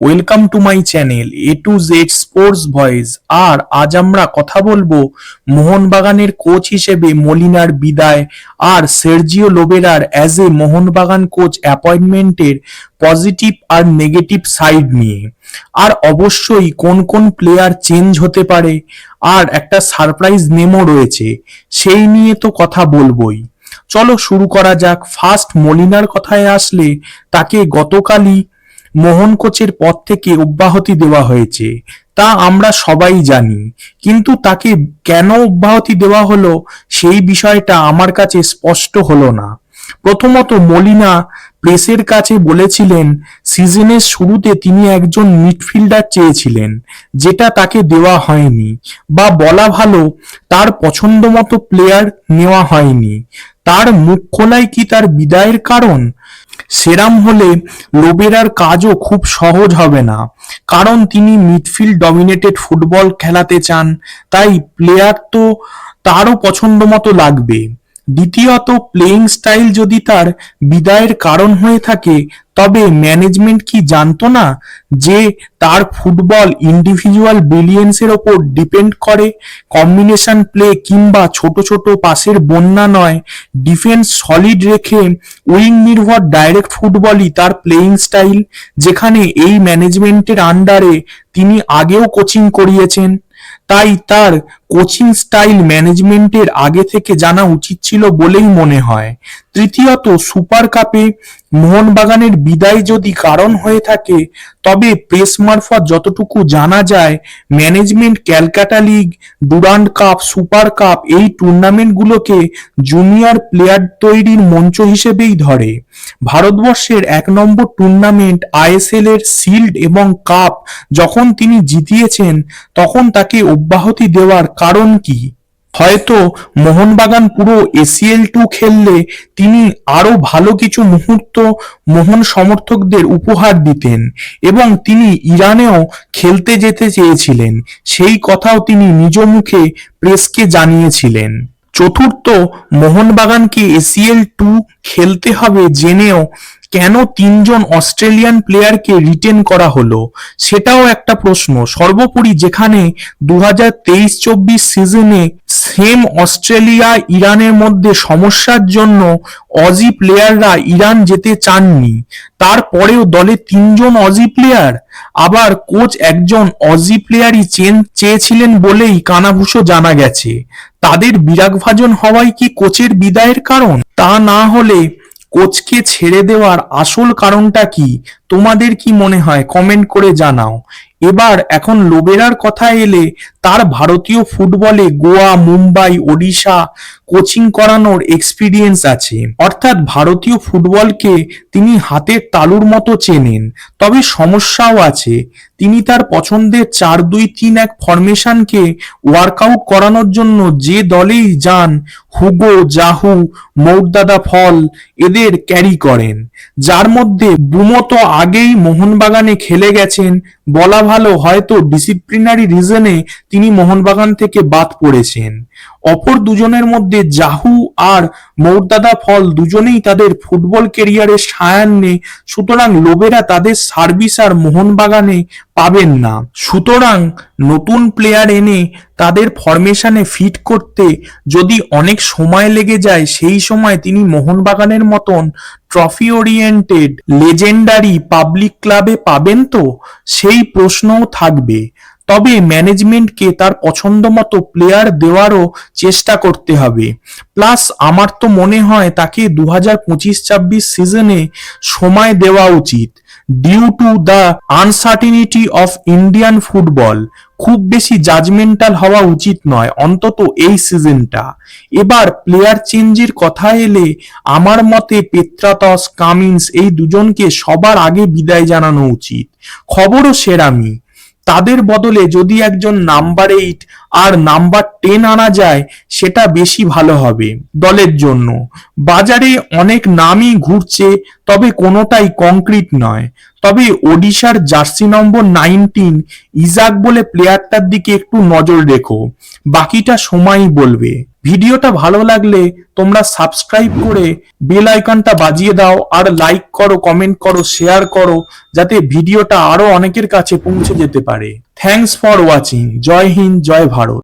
Welcome to my channel A to Z sports voice আর আজ আমরা কথা বলব মোহনবাগানের কোচ হিসেবে মলিনার বিদায়। আর সের্জিও লোবেরার অ্যাজ এ মোহনবাগান কোচ অ্যাপয়েন্টমেন্টের পজিটিভ আর নেগেটিভ সাইড নিয়ে। আর অবশ্যই কোন কোন প্লেয়ার চেঞ্জ হতে পারে। আর একটা সারপ্রাইজ নেমও রয়েছে, সেই নিয়ে তো কথা বলবোই। চলো শুরু করা যাক। ফার্স্ট মলিনার কথায় আসলে তাকে গতকালই মোহন কোচের পদ থেকে অব্যাহতি দেওয়া হয়েছে। তা আমরা সবাই জানি। কিন্তু তাকে কেন অব্যাহতি দেওয়া হলো সেই বিষয়টা আমার কাছে স্পষ্ট হলো না। প্রথমত মলিনা প্রেসের কাছে বলেছিলেন, সিজনের শুরুতে তিনি একজন মিডফিল্ডার চেয়েছিলেন, যেটা তাকে দেওয়া হয়নি, বা বলা ভালো তার পছন্দ মতো প্লেয়ার নেওয়া হয়নি। তার মুখ খোলাই কি তার বিদায়ের কারণ? সেরাম হলে লোবেরার কাজও খুব সহজ হবে না, কারণ তিনি মিডফিল্ড ডমিনেটেড ফুটবল খেলাতে চান, তাই প্লেয়ার তো তারও পছন্দ মতো লাগবে। দ্বিতীয়ত প্লেইং স্টাইল যদি তার বিদায়ের কারণ হয়ে থাকে, তবে ম্যানেজমেন্ট কি জানতো না যে তার ফুটবল ইন্ডিভিজুয়াল ব্রিলিয়েন্সের ওপর ডিপেন্ড করে? কম্বিনেশন প্লে কিংবা ছোট ছোট পাসের বন্যা নয় ডিফেন্স সলিড রেখে উইং নির্ভর ডাইরেক্ট ফুটবলই তার প্লেইং স্টাইল যেখানে এই ম্যানেজমেন্টের আন্ডারে তিনি আগেও কোচিং করিয়েছেন। তাই তার কোচিং স্টাইল ম্যানেজমেন্টের আগে থেকে জানা উচিত ছিল বলেই মনে হয়। তৃতীয়ত, সুপার কাপে মোহনবাগানের বিদায় যদি কারণ হয়ে থাকে, তবে প্রেস মারফত যতটুকু জানা যায়, management Calcutta league, Durand cup, super cup এই টুর্নামেন্টগুলোকে জুনিয়র প্লেয়ার তৈরির মঞ্চ হিসেবেই ধরে। ভারতবর্ষের এক নম্বর টুর্নামেন্ট আইএসএল এর শিল্ড এবং কাপ যখন তিনি জিতিয়েছেন, তখন তাকে অব্যাহতি দেওয়ার কারণ কি? হয়তো মোহনবাগান পুরো এসিএল টু খেললে তিনি আরও ভালো কিছু মুহূর্ত মোহন সমর্থকদের উপহার দিতেন এবং তিনি ইরানেও খেলতে যেতে চেয়েছিলেন। সেই কথাও তিনি নিজ মুখে প্রেসকে জানিয়েছিলেন। চতুর্থ মোহনবাগানকে এসিএল টু খেলতে হবে জেনেও কেন তিনজন অস্ট্রেলিয়ান প্লেয়ারকে রিটেন করা হলো? সেটাও একটা প্রশ্ন। সর্বোপরি যেখানে দু হাজার তেইশ চব্বিশ সিজনে সেম অস্ট্রেলিয়া, ইরানের মধ্যে সমস্যার জন্য অজি প্লেয়াররা ইরান যেতে চাননি। তারপরেও দলে তিনজন অজি প্লেয়ার আবার কোচ একজন অজি প্লেয়ারই চেন, চেয়েছিলেন বলেই কানাভূষো জানা গেছে। তাদের বিরাগভাজন হওয়াই কি কোচের বিদায়ের কারণ? তা না হলে কোচকে ছেড়ে দেওয়ার আসল কারণটা কি? তোমাদের কি মনে হয়? কমেন্ট করে জানাও। এবার এখন লোবেরার কথা এলে তার ভারতীয় ফুটবলে গোয়া, মুম্বাই, ওডিশা কোচিং করানোর এক্সপিরিয়েন্স আছে। অর্থাৎ ভারতীয় ফুটবলকে তিনি হাতের তালুর মতো চেনেন। তবে সমস্যাও আছে। তিনি তার পছন্দের চার দুই তিন এক ফরমেশনকে ওয়ার্কআউট করানোর জন্য যে দলেই যান, হুগো, জাহু, মৌরদাদা ফল এদের ক্যারি করেন। যার মধ্যে বুমো তো আগেই মোহনবাগানে খেলে গেছেন বলা ভালো হয়তো ডিসিপ্লিনারি রিজনে তিনি মোহনবাগান থেকে বাদ পড়েছেন। অপর দুজনের মধ্যে জাহু আর মৌরদাদা ফল দুজনেই তাদের ফুটবল কেরিয়ারের সায়ান্নে, সুতরাং লোবেরা তাদের সার্ভিস আর মোহনবাগানে পাবেন না। সুতরাং নতুন প্লেয়ার এনে তাদের ফরমেশনে ফিট করতে যদি অনেক সময় লেগে যায়, সেই সময় তিনি মোহনবাগানের মতন ট্রফি ওরিয়েন্টেড লেজেন্ডারি পাবলিক ক্লাবে পাবেন তো? সেই প্রশ্নও থাকবে। তবে ম্যানেজমেন্টকে তার পছন্দ মতো প্লেয়ার দেওয়ারও চেষ্টা করতে হবে। প্লাস আমার তো মনে হয় তাকে দু হাজার পঁচিশ ছাব্বিশ সিজনে সময় দেওয়া উচিত। Due to the uncertainty of Indian football খুব বেশি জাজমেন্টাল হওয়া উচিত নয়, অন্তত এই সিজনটা এবার প্লেয়ার চেঞ্জের কথা এলে আমার মতে পেত্রাতস, কামিন্স এই দুজনকে সবার আগে বিদায় জানানো উচিত। খবরও সেরামি তাদের বদলে যদি একজন নাম্বার এইট আর নাম্বার টেন আনা যায়, সেটা বেশি ভালো হবে দলের জন্য। বাজারে অনেক নামই ঘুরছে, তবে কোনোটাই কংক্রিট নয়। তবে ওডিশার জার্সি নম্বর নাইনটিন ইজাক বলে প্লেয়ারটার দিকে একটু নজর রেখো। বাকিটা সময়ই বলবে। ভিডিওটা ভালো লাগলে তোমরা সাবস্ক্রাইব করে বেল আইকনটা বাজিয়ে দাও আর লাইক করো কমেন্ট করো শেয়ার করো, যাতে ভিডিওটা আরও অনেকের কাছে পৌঁছে যেতে পারে। থ্যাঙ্কস ফর ওয়াচিং জয় হিন্দ, জয় ভারত।